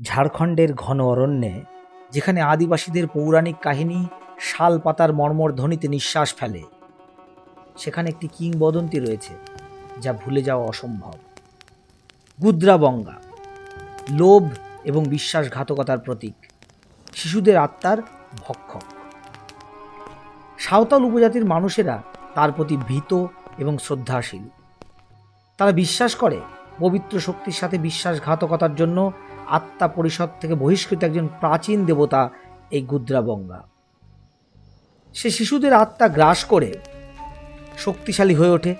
ঝাড়খণ্ডের ঘন অরণ্যে, যেখানে আদিবাসীদের পৌরাণিক কাহিনী শাল পাতার মর্মর ধ্বনিতে নিঃশ্বাস ফেলে, সেখানে একটি কিংবদন্তি রয়েছে, যা ভুলে যাওয়া অসম্ভব। গুদ্রাবঙ্গা, লোভ এবং বিশ্বাসঘাতকতার প্রতীক, শিশুদের আত্মার ভক্ষক। সাঁওতাল উপজাতির মানুষেরা তার প্রতি ভীত এবং শ্রদ্ধাশীল। তারা বিশ্বাস করে পবিত্র শক্তির সাথে বিশ্বাসঘাতকতার জন্য আত্মা পরিষদ থেকে বহিষ্কৃত একজন প্রাচীন দেবতা এই গুদ্রাবঙ্গা সে শিশুদের আত্মা গ্রাস করে শক্তিশালী হয়ে ওঠে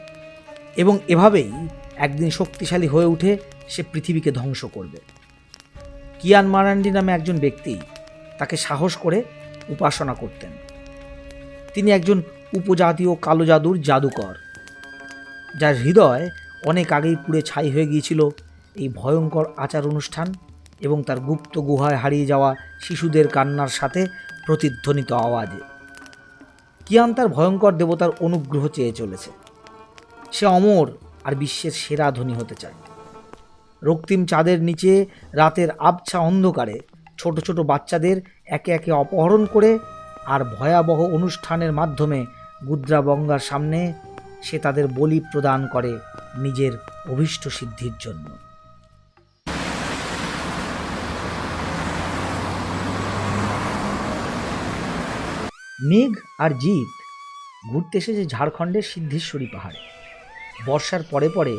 এবং এভাবেই একদিন শক্তিশালী হয়ে উঠে সে পৃথিবীকে ধ্বংস করবে। কিয়ান মারান্ডি নামে একজন ব্যক্তি তাকে সাহস করে উপাসনা করতেন। তিনি একজন উপজাতীয় কালো জাদুর জাদুকর, যার হৃদয় অনেক আগেই পুড়ে ছাই হয়ে গিয়েছিল এই ভয়ঙ্কর আচার অনুষ্ঠান এবং তার গুপ্ত গুহায় হারিয়ে যাওয়া শিশুদের কান্নার সাথে প্রতিধ্বনিত আওয়াজে। কিয়ান তার ভয়ঙ্কর দেবতার অনুগ্রহ চেয়ে চলেছে। সে অমর আর বিশ্বের সেরা ধনী হতে চায়। রক্তিম চাঁদের নিচে রাতের আবছা অন্ধকারে ছোট ছোট বাচ্চাদের একে একে অপহরণ করে আর ভয়াবহ অনুষ্ঠানের মাধ্যমে গুদ্রাবঙ্গার সামনে সে তাদের বলি প্রদান করে নিজের অভীষ্ট সিদ্ধির জন্য। মেঘ আর জিৎ ঘুরতে এসেছে ঝাড়খণ্ডের সিদ্ধেশ্বরী পাহাড়ে। বর্ষার পরে পরে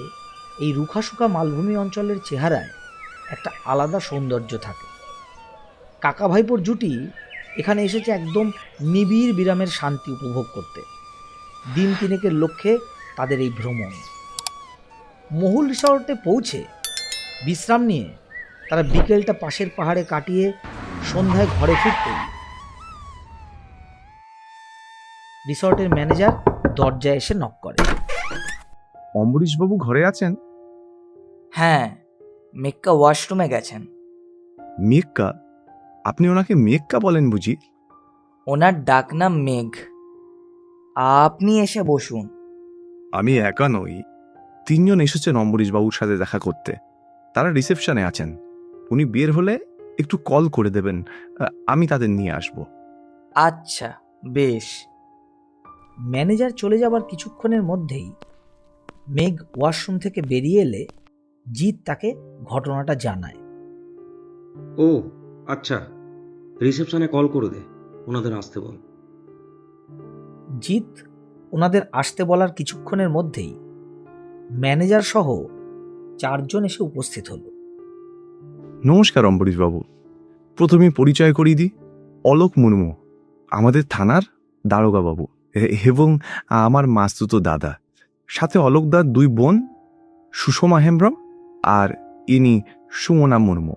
এই রুখাশুখা মালভূমি অঞ্চলের চেহারায় একটা আলাদা সৌন্দর্য থাকে। কাকা ভাইপোর জুটি এখানে এসেছে একদম নিবিড় বিরামের শান্তি উপভোগ করতে। দিন তিনেকের লক্ষ্যে তাদের এই ভ্রমণ। মহুল রিসর্টে পৌঁছে বিশ্রাম নিয়ে তারা বিকেলটা পাশের পাহাড়ে কাটিয়ে সন্ধ্যায় ঘরে ফিরতেই রিসর্টের ম্যানেজার দরজায় এসে নক করে। অম্বরীশবাবু ঘরে আছেন? হ্যাঁ মেক্কা ওয়াশরুমে গেছেন। মেঘকা আপনি ওনাকে মেঘকা বলেন বুঝি? ওনার ডাকনাম মেঘ। আপনি এসে বসুন। আমি একা নই। তিনজন এসেছেন অম্বরীশবাবুর সাথে দেখা করতে। তারা রিসেপশনে আছেন। উনি বের হলে একটু কল করে দেবেন। আ, আমি তাদের নিয়ে আসব। আচ্ছা বেশ। ম্যানেজার চলে যাবার কিছুক্ষণের মধ্যেই মেঘ ওয়াশরুম থেকে বেরিয়ে এলে জিৎ তাকে ঘটনাটা জানায়। ও আচ্ছা। রিসেপশনে কল করে দে ওনাদের আসতে বল। জিৎ ওনাদের আসতে বলার কিছুক্ষণের মধ্যেই ম্যানেজার সহ চারজন এসে উপস্থিত হলো। নমস্কার অম্বরীশবাবু। প্রথমে পরিচয় করিয়ে দিই। অলোক মুর্মু আমাদের থানার দারোগা বাবু এবং আমার মাস্তুতো দাদা। সাথে অলোকদার দুই বোন, সুষমা হেমব্রম আর ইনি সুমনা মুর্মু।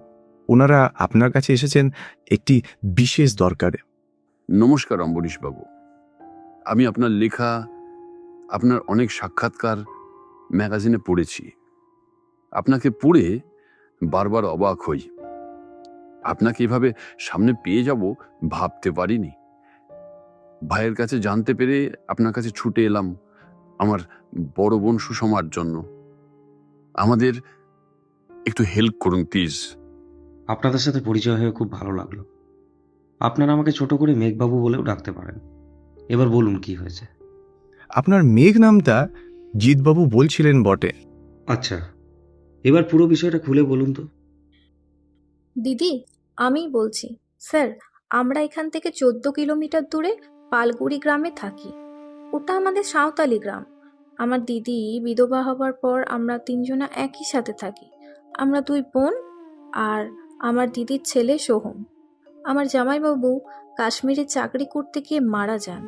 ওনারা আপনার কাছে এসেছেন একটি বিশেষ দরকারে। নমস্কার অম্বরীশবাবু। আমি আপনার লেখা, আপনার অনেক সাক্ষাৎকার ম্যাগাজিনে পড়েছি। আপনাকে পড়ে বারবার অবাক হই। আপনাকে এভাবে সামনে পেয়ে যাব ভাবতে পারিনি। ভাইয়ের কাছে জানতে পেরে আপনার কাছে ছুটে এলাম আমার বড় বোন সুষমার জন্য। আমাদের একটু হেল্প করুন প্লিজ আপনাদের সাথে পরিচয় হয়ে খুব ভালো লাগল। আপনারা আমাকে ছোট করে মেঘবাবু বলেও ডাকতে পারেন। এবার বলুন কি হয়েছে। আপনার মেঘ নামটা জিৎবাবু বলছিলেন বটে। আচ্ছা এবার পুরো বিষয়টা খুলে বলুন তো। দিদি আমি বলছি। স্যার আমরা এখান থেকে চোদ্দ কিলোমিটার দূরে পালগুড়ি গ্রামে থাকি। ওটা আমাদের সাঁওতালি গ্রাম। আমার দিদি বিধবা হবার পর আমরা তিনজনা একই সাথে থাকি। আমরা দুই বোন আর আমার দিদির ছেলে সোহম। আমার জামাইবাবু কাশ্মীরে চাকরি করতে গিয়ে মারা যান।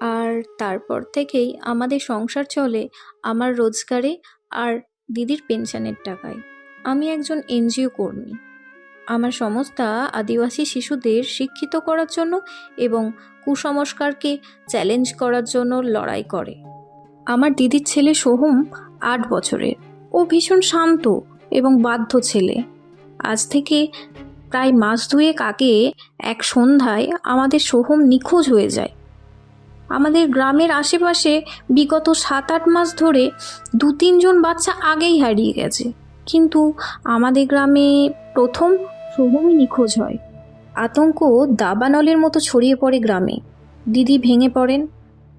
আর তারপর থেকেই আমাদের সংসার চলে আমার রোজগারে আর দিদির পেনশনের টাকায়। আমি একজন এনজিও কর্মী। আমার সংস্থা আদিবাসী শিশুদের শিক্ষিত করার জন্য এবং কুসংস্কারকে চ্যালেঞ্জ করার জন্য লড়াই করে। আমার দিদির ছেলে সোহম আট বছরের। ও ভীষণ শান্ত এবং বাধ্য ছেলে। আজ থেকে প্রায় মাস দুয়েক আগে এক সন্ধ্যায় আমাদের সোহম নিখোঁজ হয়ে যায়। আমাদের গ্রামের আশেপাশে বিগত সাত আট মাস ধরে দু তিনজন বাচ্চা আগেই হারিয়ে গেছে। কিন্তু আমাদের গ্রামে প্রথম সোহমই নিখোঁজ হয়। আতঙ্ক দাবানলের মতো ছড়িয়ে পড়ে গ্রামে। দিদি ভেঙে পড়েন।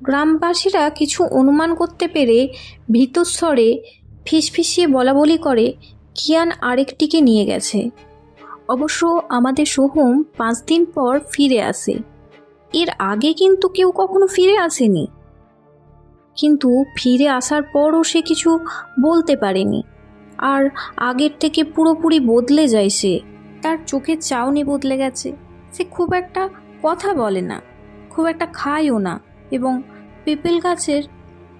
গ্রামবাসীরা কিছু অনুমান করতে পেরে ভীতস্বরে ফিসফিসিয়ে বলা বলি করে, কিয়ান আরেকটিকে নিয়ে গেছে। অবশ্য আমাদের সোহম পাঁচ দিন পর ফিরে আসে। এর আগে কিন্তু কেউ কখনো ফিরে আসেনি। কিন্তু ফিরে আসার পরও সে কিছু বলতে পারেনি। আর আগের থেকে পুরোপুরি বদলে যায় সে। তার চোখের চাউনি বদলে গেছে। সে খুব একটা কথা বলে না, খুব একটা খায়ও না এবং পেঁপেল গাছের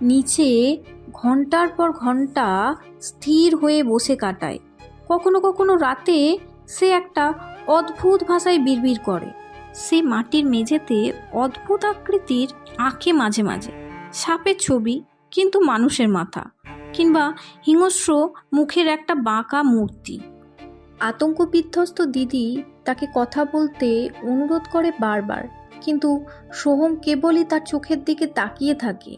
নিচে ঘণ্টার পর ঘণ্টা স্থির হয়ে বসে কাটায়। কখনো কখনো রাতে সে একটা অদ্ভুত ভাষায় বিড়বিড় করে। সে মাটির মেঝেতে অদ্ভুত আকৃতির আঁকে মাঝে মাঝে। সাপের ছবি, কিন্তু মানুষের মাথা। কিংবা হিংস্র মুখের একটা বাঁকা মূর্তি। আতঙ্ক বিধ্বস্ত দিদি তাকে কথা বলতে অনুরোধ করে বারবার কিন্তু সোহম কেবলই তার চোখের দিকে তাকিয়ে থাকে।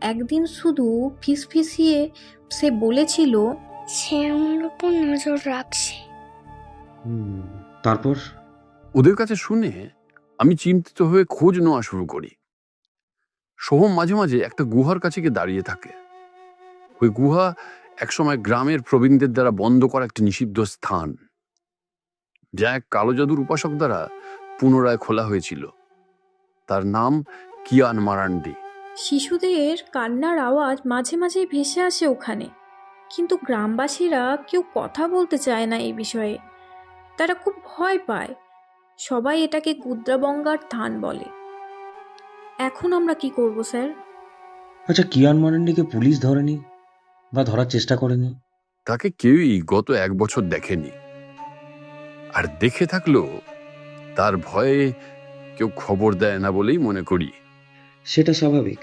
একদিন শুধু ফিসফিসিয়ে সে বলেছিল সে আমার উপর নজর রাখছে। তারপর? ওদের কাছে শুনে আমি চিন্তিত হয়ে খোঁজ নেওয়া শুরু করি। সোহম মাঝে মাঝে একটা গুহার কাছে গিয়ে দাঁড়িয়ে থাকে। ওই গুহা একসময় গ্রামের প্রবীণদের দ্বারা বন্ধ করা একটি নিষিদ্ধ স্থান যা এক কালো জাদুর উপাসক দ্বারা পুনরায় খোলা হয়েছিল। তার নাম কিয়ান মারান্ডি। শিশুদের কান্নার আওয়াজ মাঝে মাঝে ভেসে আসে ওখানে কিন্তু গ্রামবাসীরা কেউ কথা বলতে চায় না এই বিষয়ে। তারা খুব ভয় পায়। সবাই এটাকে গুদ্রাবঙ্গার থান বলে। এখন আমরা কি করব স্যার? আচ্ছা কিয়ান মারান্ডিকে পুলিশ ধরেনি? বা ধরার চেষ্টা করেনি? তাকে কেউই গত এক বছর দেখেনি। আর দেখে থাকলেও তার ভয়ে কেউ খবর দেয় না বলেই মনে করি। সেটা স্বাভাবিক।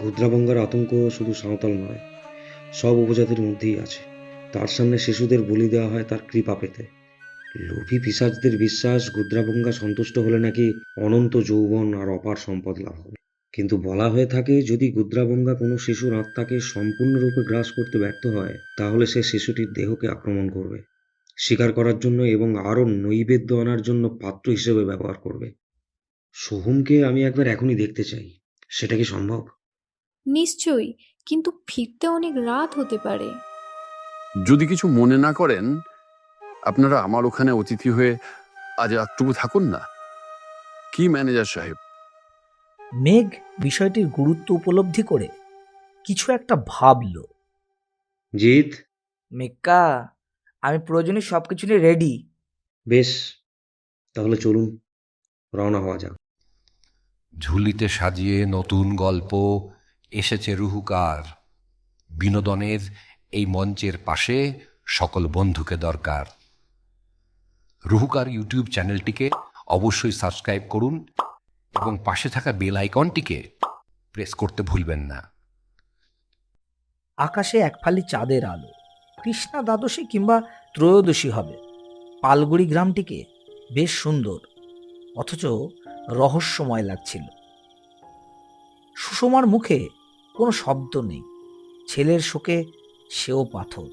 গুদ্রাবঙ্গার আতঙ্ক শুধু সাঁওতাল নয় সব উপজাতির মধ্যেই আছে। তার সামনে শিশুদের বলি দেওয়া হয় তার কৃপা পেতে। লোভী পিসাজদের বিশ্বাস গুদ্রাবঙ্গা সন্তুষ্ট হলে নাকি অনন্ত যৌবন আর অপার সম্পদ লাভ হবে। কিন্তু বলা হয়ে থাকে যদি গুদ্রাবঙ্গা কোনো শিশুর আত্মাকে সম্পূর্ণরূপে গ্রাস করতে ব্যর্থ হয় তাহলে সে শিশুটির দেহকে আক্রমণ করবে শিকার করার জন্য এবং আরও নৈবেদ্য আনার জন্য পাত্র হিসেবে ব্যবহার করবে। সোহমকে আমি একবার এখনই দেখতে চাই সেটা কি সম্ভব? নিশ্চয়ই কিন্তু ফিরতে অনেক রাত হতে পারে। যদি কিছু মনে না করেন আপনারা আমার ওখানে অতিথি হয়ে আজ একটুকু থাকুন না। কি ম্যানেজার সাহেব? মেঘ বিষয়টির গুরুত্ব উপলব্ধি করে কিছু একটা ভাবল। জিৎ? মেক্কা আমি প্রয়োজনীয় সব কিছু নিয়ে রেডি বেশ তাহলে চলুন রওনা হওয়া যাক। ঝুলিতে সাজিয়ে নতুন গল্প এসেছে রুহুকার। বিনোদনের এই মঞ্চের পাশে সকল বন্ধুকে দরকার। রুহুকার ইউটিউব চ্যানেলটিকে অবশ্যই সাবস্ক্রাইব করুন এবং পাশে থাকা বেল আইকনটিকে প্রেস করতে ভুলবেন না। আকাশে এক ফালি চাঁদের আলো। কৃষ্ণা দ্বাদশী কিংবা ত্রয়োদশী হবে। পালগুড়ি গ্রামটিকে বেশ সুন্দর, অথচ রহস্যময় লাগছিল। সুষমার মুখে কোনো শব্দ নেই। ছেলের শোকে সেও পাথর।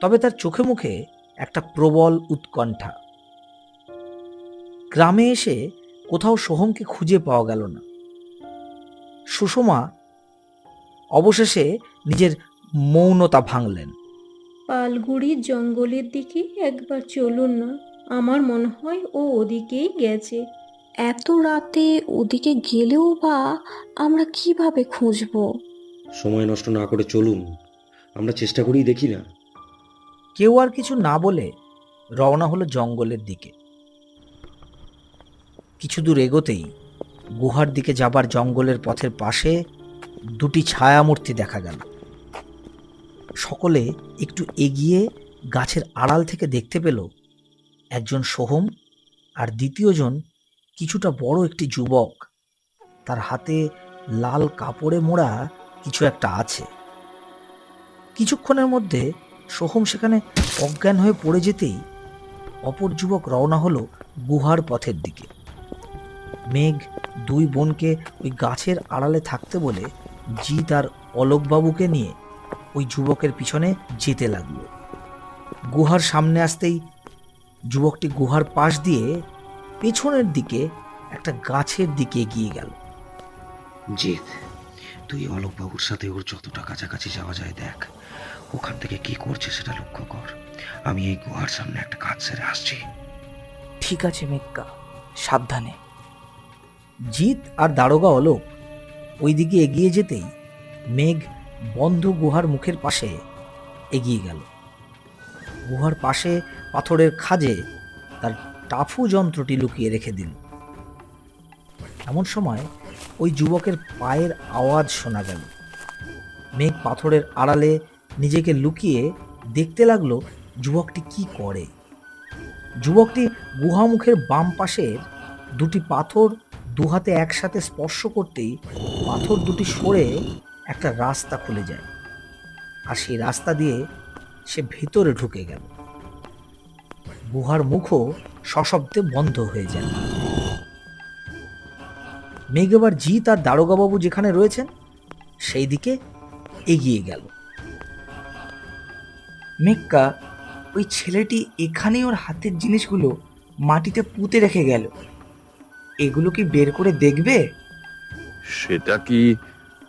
তবে তার চোখে মুখে একটা প্রবল উৎকণ্ঠা। গ্রামে এসে কোথাও সোহমকে খুঁজে পাওয়া গেল না। সুষমা অবশেষে নিজের মৌনতা ভাঙলেন। পালগুড়ির জঙ্গলের দিকে একবার চলুন না আমার মনে হয় ও ওদিকেই গেছে। এত রাতে ওদিকে গেলেও বা আমরা কীভাবে খুঁজবো? সময় নষ্ট না করে চলুন আমরা চেষ্টা করেই দেখি না। কেউ আর কিছু না বলে রওনা হলো জঙ্গলের দিকে। কিছু দূর এগোতেই গুহার দিকে যাবার জঙ্গলের পথের পাশে দুটি ছায়ামূর্তি দেখা গেল। সকলে একটু এগিয়ে গাছের আড়াল থেকে দেখতে পেল একজন সোহম আর দ্বিতীয়জন কিছুটা বড় একটি যুবক। তার হাতে লাল কাপড়ে মোড়া কিছু একটা আছে। কিছুক্ষণের মধ্যে সোহম সেখানে অজ্ঞান হয়ে পড়ে যেতেই অপর যুবক রওনা হলো গুহার পথের দিকে। মেঘ দুই বোনকে ওই গাছের আড়ালে থাকতে বলে জিৎ আর অলোকবাবুকে নিয়ে ওই যুবকের পিছনে যেতে লাগল। গুহার সামনে আসতেই যুবকটি গুহার পাশ দিয়ে পেছনের দিকে একটা গাছের দিকে এগিয়ে গেল। জিৎ তুই অলোকবাবুর সাথে ওর যতটা কাছাকাছি যাওয়া যায় দেখ। ওখান থেকে কি করছে সেটা লক্ষ্য কর। আমি এই গুহার সামনে একটা কাজ সেরে আসছি। ঠিক আছে মেক্কা সাবধানে। জিৎ আর দারোগা অলোক ওইদিকে এগিয়ে যেতেই মেঘ বন্ধ গুহার মুখের পাশে এগিয়ে গেল। গুহার পাশে পাথরের খাজে তার টাফু যন্ত্রটি লুকিয়ে রেখে দিল। এমন সময় ওই যুবকের পায়ের আওয়াজ শোনা গেল। মেঘ পাথরের আড়ালে নিজেকে লুকিয়ে দেখতে লাগল যুবকটি কি করে। যুবকটি গুহামুখের বাম পাশের দুটি পাথর দু হাতে একসাথে স্পর্শ করতেই পাথর দুটি সরে একটা রাস্তা খুলে যায়। আর সেই রাস্তা দিয়ে সে ভেতরে ঢুকে গেল। গুহার মুখও সশব্দে বন্ধ হয়ে যায়। মেঘ এবার জিৎ আর দারোগাবাবু যেখানে রয়েছেন সেই দিকে এগিয়ে গেল। মেক্কা ওই ছেলেটি এখানেই ওর হাতের জিনিসগুলো মাটিতে পুঁতে রেখে গেল। এগুলো কি বের করে দেখবে? সেটা কি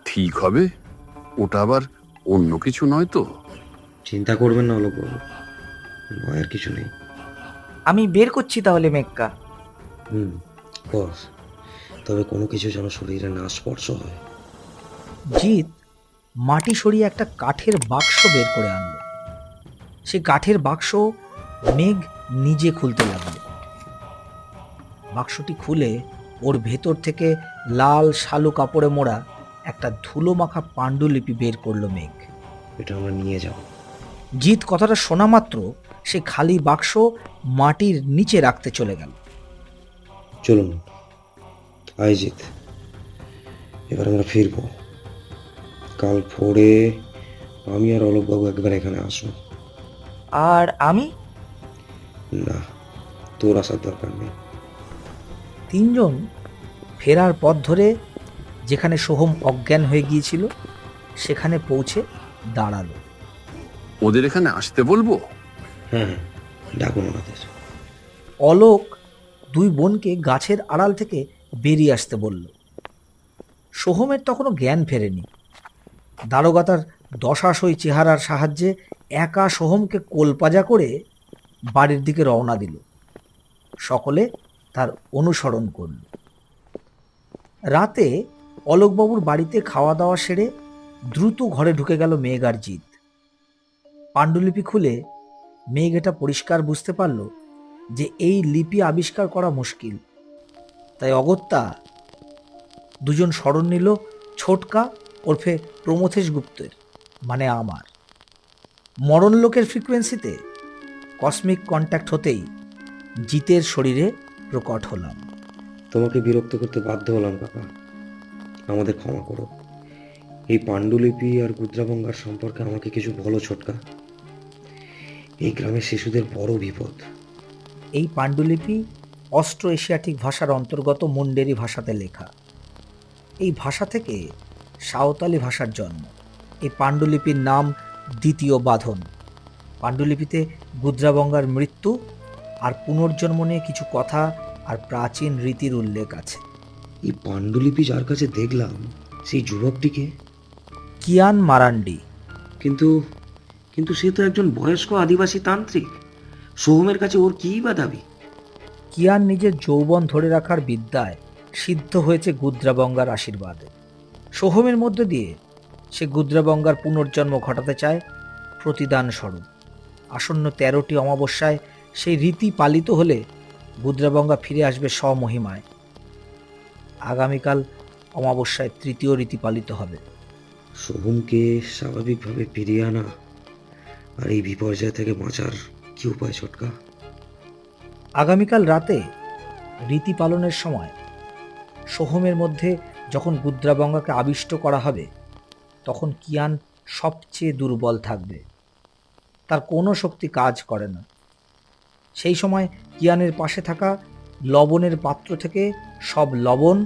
ঠিক হবে? ওটা আবার অন্য কিছু নয় তো? চিন্তা করবেন না অলোকবাবু নয় আর কিছু নেই। আমি বের করছি তাহলে মেক্কা হুম বস। তবে কোনো কিছু যেন শরীরে না স্পর্শ হয়। জিৎ মাটি সরিয়ে একটা কাঠের বাক্স বের করে আনলো। সেই কাঠের বাক্স মেঘ নিজে খুলতে লাগল। বাক্সটি খুলে ওর ভেতর থেকে লাল শালু কাপড়ে মোড়া একটা ধুলো মাখা পাণ্ডুলিপি বের করল মেঘ। এটা আমরা নিয়ে যাব। জিৎ কথাটা শোনা মাত্র সে খালি বাক্স মাটির নিচে রাখতে চলে গেল। চলুন আয় জিৎ। এবার আমরা ফিরবো। কাল ভোরে আমি আর অলোকবাবু একবার এখানে আসব। আর আমি? না তোর আসার দরকার নেই। তিনজন ফেরার পথ ধরে যেখানে সোহম অজ্ঞান হয়ে গিয়েছিল সেখানে পৌঁছে দাঁড়াল। ওদের এখানে আসতে বলব? হ্যাঁ ডাকুন ওনাদের অলোক দুই বোনকে গাছের আড়াল থেকে বেরিয়ে আসতে বলল। সোহমের তখনও জ্ঞান ফেরেনি। দারোগা তার দশাশই চেহারার সাহায্যে একা সোহমকে কোলপাজা করে বাড়ির দিকে রওনা দিল। সকলে তার অনুসরণ করল। রাতে অলোকবাবুর বাড়িতে খাওয়া দাওয়া সেরে দ্রুত ঘরে ঢুকে গেল মেঘ আর জিৎ পাণ্ডুলিপি খুলে মেঘ এটা পরিষ্কার বুঝতে পারল যে এই লিপি আবিষ্কার করা মুশকিল। তাই অগত্যা দুজন স্মরণ নিল ছোটকা ওরফে প্রমথেশ গুপ্তের মানে আমার। মরণ লোকের ফ্রিকোয়েন্সিতে কসমিক কন্ট্যাক্ট হতেই জিতের শরীরে প্রকট হলাম। তোমাকে বিরক্ত করতে বাধ্য হলাম কাকা। আমাদের ক্ষমা করো। এই পাণ্ডুলিপি আর গুদ্রাবঙ্গার সম্পর্কে আমাকে কিছু বলো ছোটকা। এই গ্রামের শিশুদের বড় বিপদ। এই পাণ্ডুলিপি অস্ট্রো এশিয়াটিক ভাষার অন্তর্গত মুন্ডেরি ভাষাতে লেখা। এই ভাষা থেকে সাঁওতালি ভাষার জন্ম। এই পাণ্ডুলিপির নাম দ্বিতীয় বাঁধন। পাণ্ডুলিপিতে গুদ্রাবঙ্গার মৃত্যু আর পুনর্জন্ম নিয়ে কিছু কথা আর প্রাচীন রীতির উল্লেখ আছে। এই পাণ্ডুলিপি যার কাছে দেখলাম সেই যুবকটিকে? কিয়ান মারান্ডি। কিন্তু কিন্তু সে তো একজন বয়স্ক আদিবাসী তান্ত্রিক। সোহমের কাছে ওর কী বা দাবি? কিয়ান নিজের যৌবন ধরে রাখার বিদ্যায় সিদ্ধ হয়েছে গুদ্রাবঙ্গার আশীর্বাদে। সোহমের মধ্য দিয়ে সে গুদ্রাবঙ্গার পুনর্জন্ম ঘটাতে চায় প্রতিদান স্বরূপ আসন্ন তেরোটি অমাবস্যায় সেই রীতি পালিত হলে গুদ্রাবঙ্গা ফিরে আসবে স্বমহিমায়। আগামীকাল অমাবস্যায় তৃতীয় রীতি পালিত হবে। সোহমকে স্বাভাবিকভাবে ফিরিয়ে আনা আর এই বিপর্যয় থেকে বাঁচার কি উপায় ছোটকা? আগামীকাল রাতে রীতি পালনের সময় সোহমের মধ্যে যখন গুদ্রাবঙ্গাকে আবিষ্ট করা হবে তখন কিয়ান সবচেয়ে দুর্বল থাকবে। তার কোনো শক্তি কাজ করে না। সেই সময় কিয়ানের পাশে থাকা লবণের পাত্র থেকে সব লবণ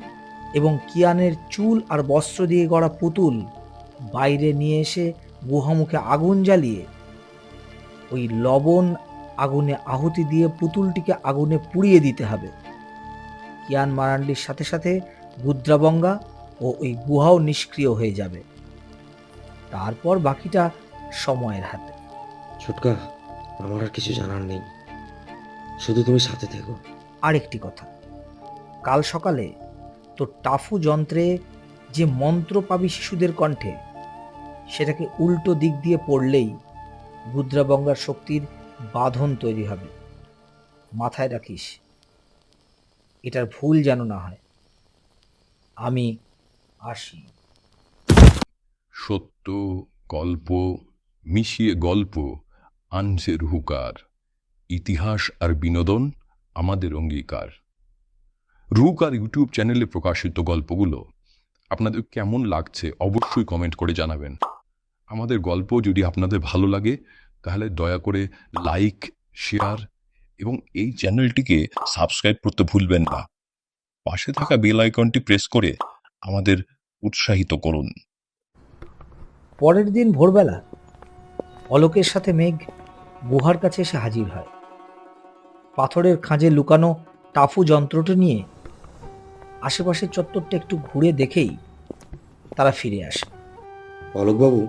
এবং কিয়ানের চুল আর বস্ত্র দিয়ে গড়া পুতুল বাইরে নিয়ে এসে গুহামুখে আগুন জ্বালিয়ে, ওই লবণ আগুনে আহুতি দিয়ে পুতুলটিকে আগুনে পুড়িয়ে দিতে হবে। কিয়ান মারান্ডির সাথে সাথে গুদ্রাবঙ্গা ও ওই গুহাও নিষ্ক্রিয় হয়ে যাবে। তারপর বাকিটা সময়ের হাতে। ছুটকা, আমার আর কিছু জানার নেই। শুধু তুমি সাথে থেকো। আরেকটি কথা। কাল সকালে তো টাফু যন্ত্রে যে মন্ত্র পাবি শিশুদের কণ্ঠে সেটাকে উল্টো দিক দিয়ে পড়লেই গুদ্রাবঙ্গার শক্তির বাঁধন তৈরি হবে। মাথায় রাখিস এটার ভুল যেন না হয়। আমি আসি। সত্য গল্প মিশিয়ে গল্প আনসের রুহুকার। ইতিহাস আর বিনোদন আমাদের অঙ্গীকার। রুক আর ইউটিউব চ্যানেলে প্রকাশিত গল্পগুলো আপনাদের কেমন লাগছে অবশ্যই কমেন্ট করে জানাবেন। আমাদের গল্প যদি আপনাদের ভালো লাগে, তাহলে দয়া করে লাইক, শেয়ার এবং এই চ্যানেলটিকে সাবস্ক্রাইব করতে ভুলবেন না। পাশে থাকা বেল আইকনটি প্রেস করে আমাদের উৎসাহিত করুন। পরের দিন ভোরবেলা অলোকের সাথে মেঘ গুহার কাছে এসে হাজির হয়। পাথরের খাঁজে লুকানো টাফু যন্ত্রটি নিয়ে আশেপাশের চত্বরটা একটু ঘুরে দেখেই তারা ফিরে আসে। অলোকবাবু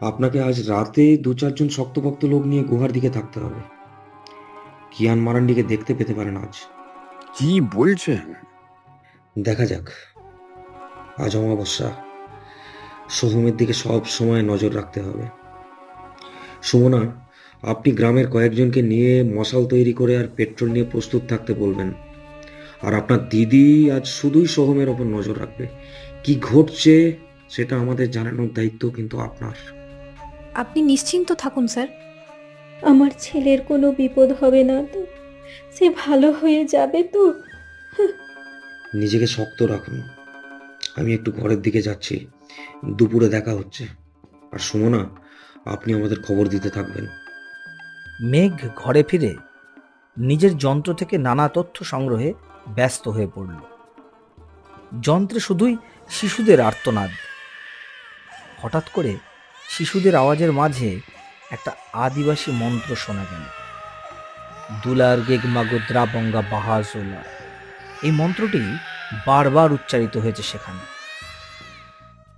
আপনাকে আজ রাতে দু চারজন শক্তপক্ত লোক নিয়ে গুহার দিকে থাকতে হবে। কিয়ান মারান্ডিকে দেখতে পেতে পারেন আজ। কি বলছেন? দেখা যাক। আজ অমাবস্যা। সোহমের দিকে সব সময় নজর রাখতে হবে। সুমনা আপনি গ্রামের কয়েকজনকে নিয়ে মশাল তৈরি করে আর পেট্রোল নিয়ে প্রস্তুত থাকতে বলবেন। আর আপনার দিদি আজ শুধুই সোহমের ওপর নজর রাখবে। কি ঘটছে সেটা আমাদের জানানোর দায়িত্ব কিন্তু আপনার। আপনি নিশ্চিন্ত থাকুন স্যার। আমার ছেলের কোনো বিপদ হবে না তো। সে ভালো হয়ে যাবে তো। নিজেকে শক্ত রাখুন। আমি একটু ঘরের দিকে যাচ্ছি। দুপুরে দেখা হচ্ছে। আর সুমনা আপনি আমাদের খবর দিতে থাকবেন। মেঘ ঘরে ফিরে নিজের যন্ত্র থেকে নানা তথ্য সংগ্রহে ব্যস্ত হয়ে পড়ল। যন্ত্রে শুধুই শিশুদের আর্তনাদ। হঠাৎ করে শিশুদের আওয়াজের মাঝে একটা আদিবাসী মন্ত্র শোনা গেল। দুলার গেগমাগোদ্রা বঙ্গা বাহাজোলা এই মন্ত্রটি বারবার উচ্চারিত হয়েছে সেখানে।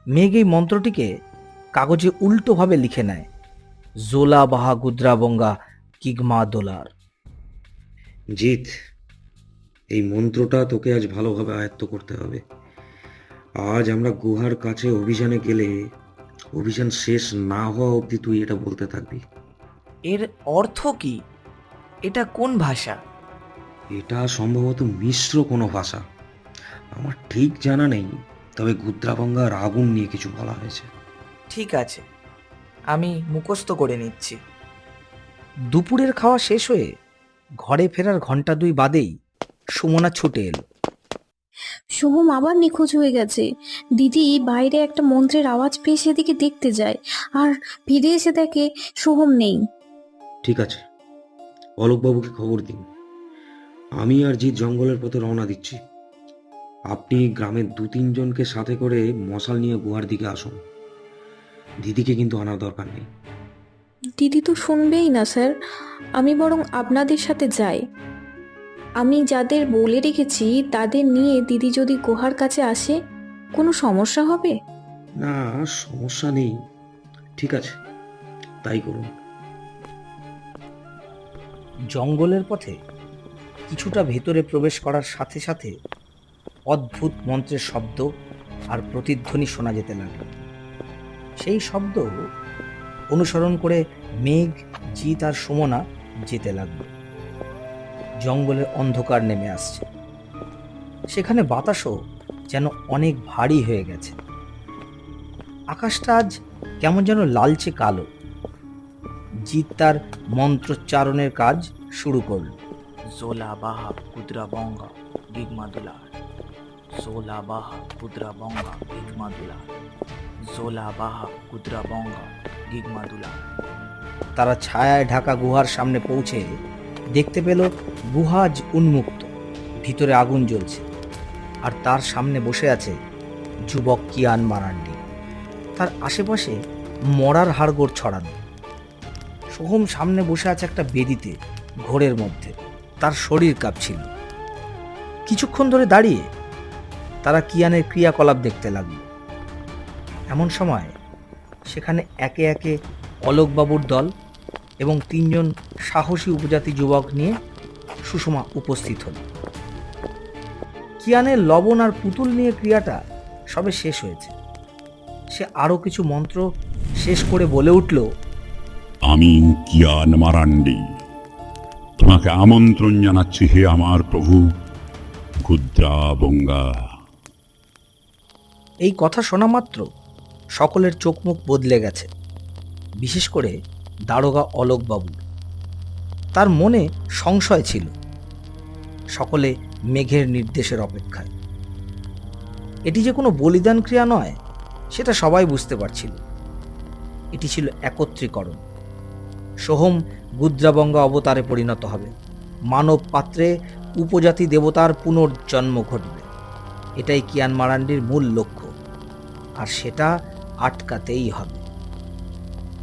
মেঘ এই মন্ত্রটিকে কাগজে উল্টোভাবে লিখে নেয়। জোলা বাহা গুদ্রাবঙ্গা কিগমা দোলার জিত এই মন্ত্রটা তোকে আজ ভালোভাবে আয়ত্ত করতে হবে। আজ আমরা গুহার কাছে অভিযানে গেলে অভিযান শেষ না হওয়া অবধি তুই এটা বলতে থাকবি। এর অর্থ কি? এটা কোন ভাষা? এটা সম্ভবত মিশ্র কোনো ভাষা। আমার ঠিক জানা নেই তবে গুদ্রাবঙ্গার আগুন নিয়ে কিছু বলা হয়েছে। ঠিক আছে আমি মুখস্থ করে নিচ্ছি। দুপুরের খাওয়া শেষ হয়ে ঘরে ফেরার ঘণ্টা দুই বাদেই সুমনা ছুটে এলো। সোহম আবার নিখোঁজ হয়ে গেছে। দিদি বাইরে একটা মন্ত্রের আওয়াজ পেয়ে সেদিকে দেখতে যায় আর ফিরে এসে দেখে সোহম নেই। ঠিক আছে অলোকবাবুকে খবর দিন। আমি আর জিৎ জঙ্গলের পথে রওনা দিচ্ছি। আপনি গ্রামের দু তিনজনকে সাথে করে মশাল নিয়ে গুহার দিকে আসুন। দিদিকে কিন্তু আনার দরকার নেই। দিদি তো শুনবেই না স্যার। আমি বরং আপনাদের সাথে যাই। আমি যাদের বলে রেখেছি তাদের নিয়ে দিদি যদি গুহার কাছে আসে কোনো সমস্যা হবে? না সমস্যা নেই। ঠিক আছে তাই করুন। জঙ্গলের পথে কিছুটা ভেতরে প্রবেশ করার সাথে সাথে অদ্ভুত মন্ত্রের শব্দ আর প্রতিধ্বনি শোনা যেতে লাগল। সেই শব্দ অনুসরণ করে মেঘ, জিত আর সুমনা যেতে লাগল। জঙ্গলের অন্ধকার নেমে আসছে। সেখানে বাতাসও যেন অনেক ভারী হয়ে গেছে। আকাশটা আজ কেমন যেন লালচে কালো। জিত তার মন্ত্রোচ্চারণের কাজ শুরু করল। জোলা বাহা কুদ্রা বঙ্গা গিগমা জোলা বাহা কুদরা বঙ্গা গিগমা দুলার তারা ছায়ায় ঢাকা গুহার সামনে পৌঁছে দেখতে পেল গুহা আজ উন্মুক্ত, ভিতরে আগুন জ্বলছে। আর তার সামনে বসে আছে যুবক কিয়ান মারান্ডি। তার আশেপাশে মরার হাড়গোড় ছড়ানো। সোহম সামনে বসে আছে একটা বেদিতে, ঘোরের মধ্যে। তার শরীর কাঁপছিল। কিছুক্ষণ ধরে দাঁড়িয়ে তারা কিয়ানের ক্রিয়াকলাপ দেখতে লাগল। এমন সময় সেখানে একে একে অলোকবাবুর দল এবং তিনজন সাহসী উপজাতি যুবক নিয়ে সুষমা উপস্থিত হল। কিয়ানের লবণ আর পুতুল নিয়ে ক্রিয়াটা সবে শেষ হয়েছে। সে আরও কিছু মন্ত্র শেষ করে বলে উঠল, আমি কিয়ান মারান্ডি। তোমাকে আমন্ত্রণ জানাচ্ছি হে আমার প্রভু, ক্ষুদ্রা বঙ্গা। এই কথা শোনা মাত্র সকলের চোখ মুখ বদলে গেছে। বিশেষ করে দারোগা অলোকবাবুর তার মনে সংশয় ছিল। সকলে মেঘের নির্দেশের অপেক্ষায়। এটি যে কোনো বলিদান ক্রিয়া নয়, সেটা সবাই বুঝতে পারছিল। এটি ছিল একত্রীকরণ। সোহম গুদ্রাবঙ্গা অবতারে পরিণত হবে। মানব পাত্রে উপজাতি দেবতার পুনর্জন্ম ঘটবে। এটাই কিয়ান মারান্ডির মূল লক্ষ্য। আর সেটা আটকাতেই হবে।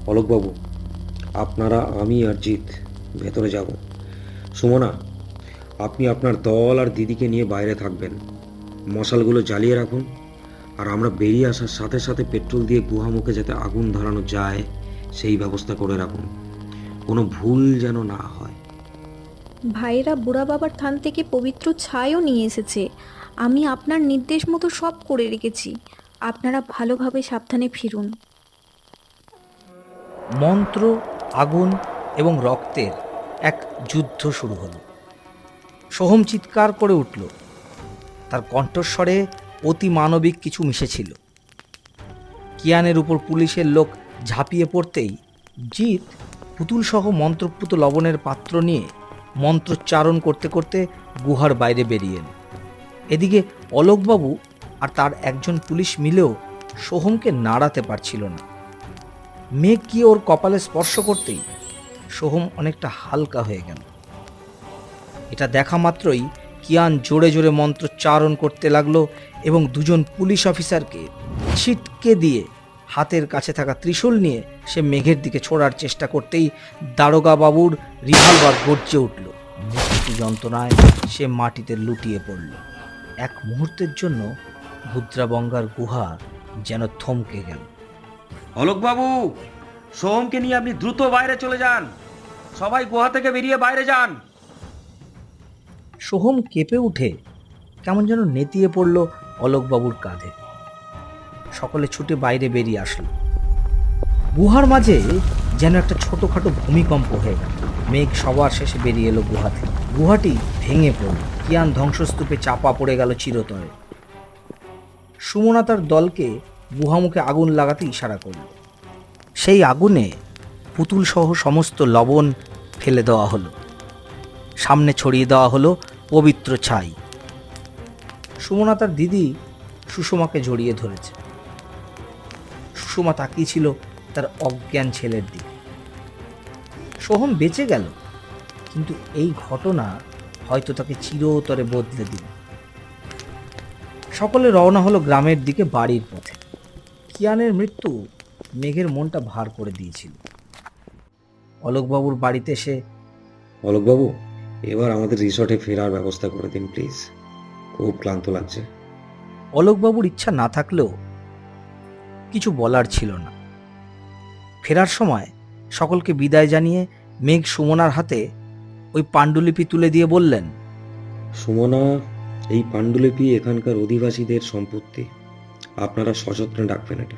অলোকবাবু আপনারা আমি আর জিৎ ভেতরে যাব। সুমনা আপনি আপনার দল আর দিদিকে নিয়ে বাইরে থাকবেন। মশালগুলো জ্বালিয়ে রাখুন আর আমরা বেরিয়ে আসার সাথে সাথে পেট্রোল দিয়ে গুহামুখে যাতে আগুন ধরানো যায় সেই ব্যবস্থা করে রাখুন। কোনো ভুল যেন না হয়। ভাইরা বুড়া বাবার থান থেকে পবিত্র ছাইও নিয়ে এসেছে। আমি আপনার নির্দেশ মতো সব করে রেখেছি। আপনারা ভালোভাবে সাবধানে ফিরুন। মন্ত্র, আগুন এবং রক্তের এক যুদ্ধ শুরু হলো। সোহম চিৎকার করে উঠল। তার কণ্ঠস্বরে অতি মানবিক কিছু মিশেছিল। কিয়ানের উপর পুলিশের লোক ঝাঁপিয়ে পড়তেই জিৎ পুতুলসহ মন্ত্রপুত লবণের পাত্র নিয়ে মন্ত্রোচ্চারণ করতে করতে গুহার বাইরে বেরিয়ে এল। এদিকে অলোকবাবু আর তার একজন পুলিশ মিলেও সোহমকে নাড়াতে পারছিল না। মেঘ কি ওর কপালে স্পর্শ করতেই সোহম অনেকটা হালকা হয়ে গেল। এটা দেখা মাত্রই কিয়ান জোরে জোরে মন্ত্রোচ্চারণ করতে লাগল এবং দুজন পুলিশ অফিসারকে ছিটকে দিয়ে হাতের কাছে থাকা ত্রিশূল নিয়ে সে মেঘের দিকে ছোড়ার চেষ্টা করতেই দারোগা বাবুর রিভলভার গর্জে উঠল। যন্ত্রণায় সে মাটিতে লুটিয়ে পড়ল। এক মুহূর্তের জন্য ভুদ্রাবঙ্গার গুহা যেন থমকে গেল। অলোকবাবু সোহমকে নিয়ে আপনি দ্রুত বাইরে চলে যান। সবাই গুহা থেকে বেরিয়ে বাইরে যান। সোহম কেঁপে উঠে কেমন যেন নেতিয়ে পড়ল অলোকবাবুর কাঁধে। সকলে ছুটে বাইরে বেরিয়ে আসলো। গুহার মাঝে যেন একটা ছোটোখাটো ভূমিকম্প হয়ে গেল। মেঘ সবার শেষে বেরিয়ে এলো গুহা থেকে গুহাটি ভেঙে পড়ল। কিয়ান ধ্বংসস্তূপে চাপা পড়ে গেল চিরতরে। সুমনা তার দলকে গুহামুখে আগুন লাগাতে ইশারা করল। সেই আগুনে পুতুল সহ সমস্ত লবণ ফেলে দেওয়া হলো। সামনে ছড়িয়ে দেওয়া হলো পবিত্র ছাই। সুমনা তার দিদি সুষমাকে জড়িয়ে ধরেছে। সুষমা তাকিয়েছিল তার অজ্ঞান ছেলের দিকে। সোহম বেঁচে গেল, কিন্তু এই ঘটনা হয়তো তাকে চিরতরে বদলে দিল। সকলে রওনা হলো গ্রামের দিকে বাড়ির পথে। কিয়ানের মৃত্যু মেঘের মনটা ভার করে দিয়েছিল। অলোকবাবুর বাড়িতে এসে অলোকবাবু এবার আমাদের রিসর্টে ফেরার ব্যবস্থা করে দিন প্লিজ খুব ক্লান্ত লাগছে। অলোকবাবুর ইচ্ছা না থাকলেও কিছু বলার ছিল না। ফেরার সময় সকলকে বিদায় জানিয়ে মেঘ সুমনার হাতে ওই পাণ্ডুলিপি তুলে দিয়ে বললেন সুমনা এই পাণ্ডুলিপি এখানকার অধিবাসীদের সম্পত্তি। আপনারা সযত্নে রাখবেন এটা।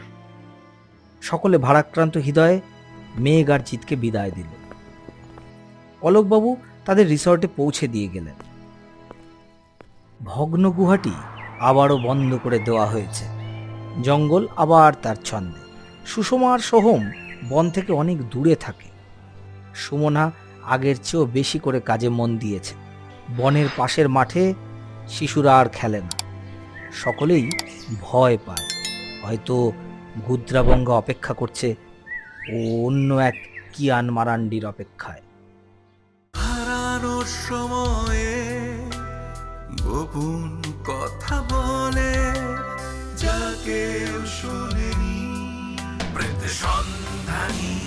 সকলে ভারাক্রান্ত হৃদয়ে মেঘ আর জিতকে বিদায় দিল। অলোকবাবু তাদের রিসর্টে পৌঁছে দিয়ে গেলেন। ভগ্ন গুহাটি আবারও বন্ধ করে দেওয়া হয়েছে। জঙ্গল আবার তার ছন্দে। সুষমা আর সোহম বন থেকে অনেক দূরে থাকে। সুমনা আগের চেয়েও বেশি করে কাজে মন দিয়েছে। বনের পাশের মাঠে শিশুরা আর খেলে না। সকলেই ভয় পায়। হয়তো গুদ্রাবঙ্গা অপেক্ষা করছে ও অন্য এক কিয়ান মারান্ডির অপেক্ষায়। হারানোর সময়ে গোপন কথা বলে, যা কেউ শোনেনি। প্রেত সন্ধানী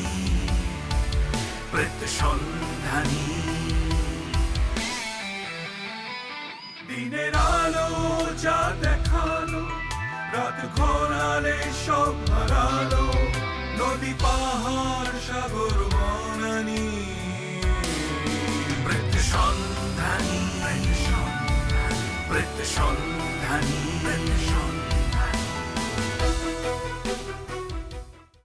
প্রেত সন্ধানী। দিনের আলো যা দেখাল, রাত ঘোরালে সব হারালো, নদী, পাহাড়, সাগর, বনানি। প্রেত সন্ধানী প্রেত সন্ধানী।